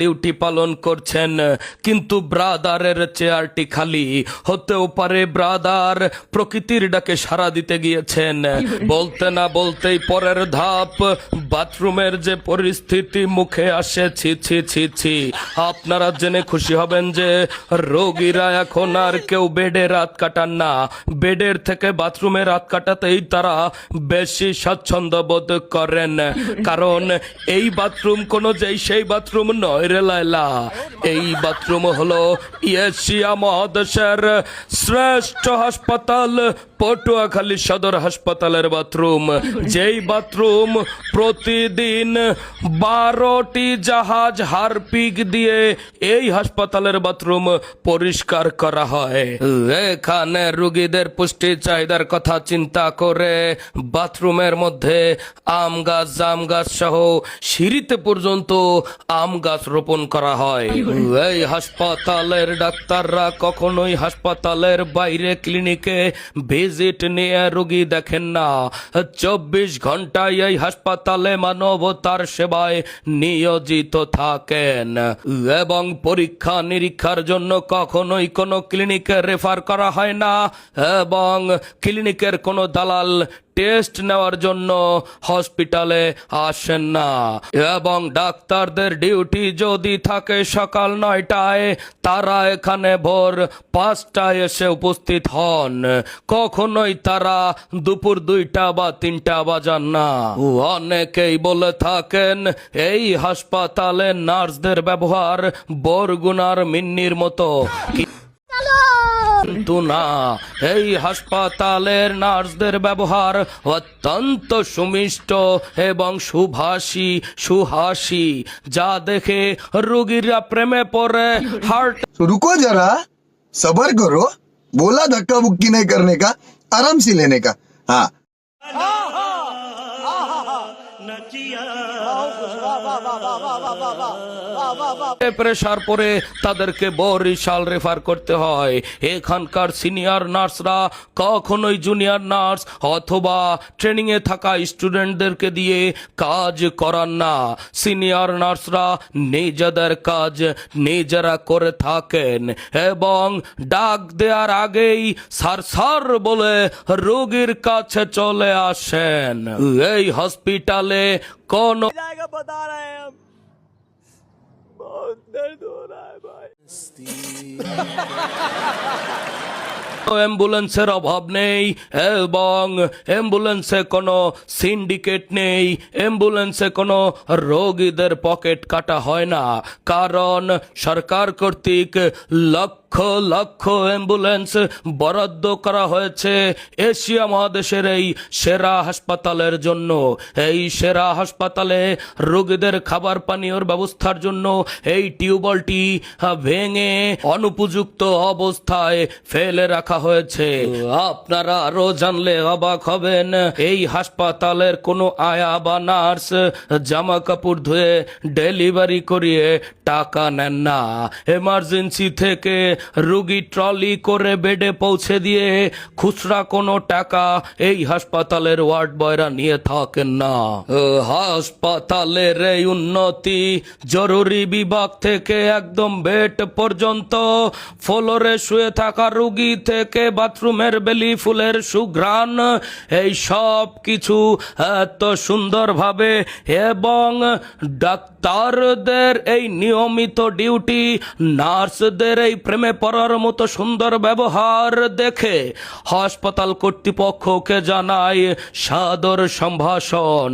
Duty পালন করছেন, কিন্তু ব্রাদারের চেয়ারটি খালি। হতেও পারে ব্রাদার প্রকৃতির ডাকে সাড়া দিতে গিয়েছেন। বলতে না বলতেই পরের ধাপ, বাথরুমের যে পরিস্থিতি মুখে আসে ছি ছি ছি ছি। আপনারা জেনে খুশি হবেন যে রোগীরা এখন আর কেউ বেডে রাত কাটান না। বেডের থেকে বাথরুমে রাত কাটাতেই তারা বেশি স্বাচ্ছন্দ্য বোধ করেন। কারণ এই বাথরুম কোনো যেই সেই বাথরুম নয় রে লাইলা এই বাথরুম হলো এশিয়া মহাদেশের শ্রেষ্ঠ হাসপাতাল, পটুয়াখালী সদর হাসপাতালের বাথরুম। যেই বাথরুম প্রতিদিন বারোটি জাহাজ হারপিক দিয়ে এই হাসপাতালের বাথরুম পরিষ্কার করা হয়। এখানে রুগীদের পুষ্টি চাহিদার কথা চিন্তা করে বাথরুমের মধ্যে আম গাছ, জাম গাছ সহ সিঁড়িতে পর্যন্ত আম গাছ রোপণ করা হয়। এই হাসপাতালের ডাক্তাররা কখনোই হাসপাতালের বাইরে ক্লিনিকে ভিজিট নিয়ে রোগী দেখেন না। চব্বিশ ঘন্টায় এই হাসপাতালে মানবতার সেবায় নিয়োজিত থাকেন। এবং পরীক্ষা নিরীক্ষার জন্য কখনোই কোনো ক্লিনিকে রেফার করা হয় না। এবং ক্লিনিকের কোনো দালাল টেস্ট নেওয়ার জন্য হসপিটালে আসেন না। এবং ডাক্তারদের ডিউটি যদি থাকে সকাল নয়টায়, তারা এখানে ভোর পাঁচটায় এসে উপস্থিত হন। কখনোই তারা দুপুর দুইটা বা তিনটা বাজান না। অনেকেই বলে থাকেন, এই হাসপাতালে নার্সদের ব্যবহার বরগুনার মিন্নির মতো। কিন্তু না এই হাসপাতালের নার্সদের ব্যবহার অত্যন্ত সুমিষ্ট এবং সুভাষী সুহাসী যা দেখে রোগীরা প্রেমে পড়ে হার্ট तो रुको जरा सबर करो बोला धक्का बुक्की नहीं करने का आराम से लेने का हाँ প্রেশার পরে তাদেরকে বরিশাল রেফার করতে হয়। এখানকার সিনিয়র নার্সরা কখনোই জুনিয়র নার্স অথবা ট্রেনিংয়ে থাকা স্টুডেন্টদেরকে দিয়ে কাজ করান না। সিনিয়র নার্সরা নিজেদের কাজ নিজেরা করে থাকেন এবং ডাক দেওয়ার আগেই সার সার বলে রোগীর কাছে চলে আসেন। এই হসপিটালে কোন জায়গা বতা রে बहुत दर्द हो रहा है भाई অ্যাম্বুলেন্সের অভাব নেই এবং অ্যাম্বুলেন্সে কোনো সিন্ডিকেট নেই অ্যাম্বুলেন্সে কোনো রোগীদের পকেট কাটা হয় না কারণ সরকার কর্তৃক লক্ষ লক্ষ লক্ষ অ্যাম্বুলেন্স বরাদ্দ করা হয়েছে এশিয়া মহাদেশের এই সেরা হাসপাতালের জন্য। এই সেরা হাসপাতালে রোগীদের খাবার পানীয়র ব্যবস্থার জন্য এই টিউবওয়েলটি ভেঙে অনুপযুক্ত অবস্থায় ফেলে রাখা হয়েছে। আপনারা আরও জানলে অবাক হবেন, এই হাসপাতালের কোনো আয়া বা নার্স জামা কাপড় ধুয়ে ডেলিভারি করিয়ে টাকা নেন না। এমার্জেন্সি থেকে রুগী ট্রলি করে বেডে পৌঁছে দিয়ে খুচরা কোনো টাকা এই হাসপাতালের ওয়ার্ড বয়রা নিয়ে থাকেন না। হাসপাতালের এই উন্নতি জরুরি বিভাগ থেকে একদম বেড পর্যন্ত, ফ্লোরে শুয়ে থাকা রুগী থেকে বাথরুমের বেলি, ফুলের সুঘ্রাণ, এই সব কিছু এত সুন্দরভাবে এবং ডাক্তারদের এই নিয়মিত ডিউটি, নার্সদের এই প্রেমে পড়ার মতো সুন্দর ব্যবহার দেখে হাসপাতাল কর্তৃপক্ষকে জানায় সাদর সম্ভাষণ।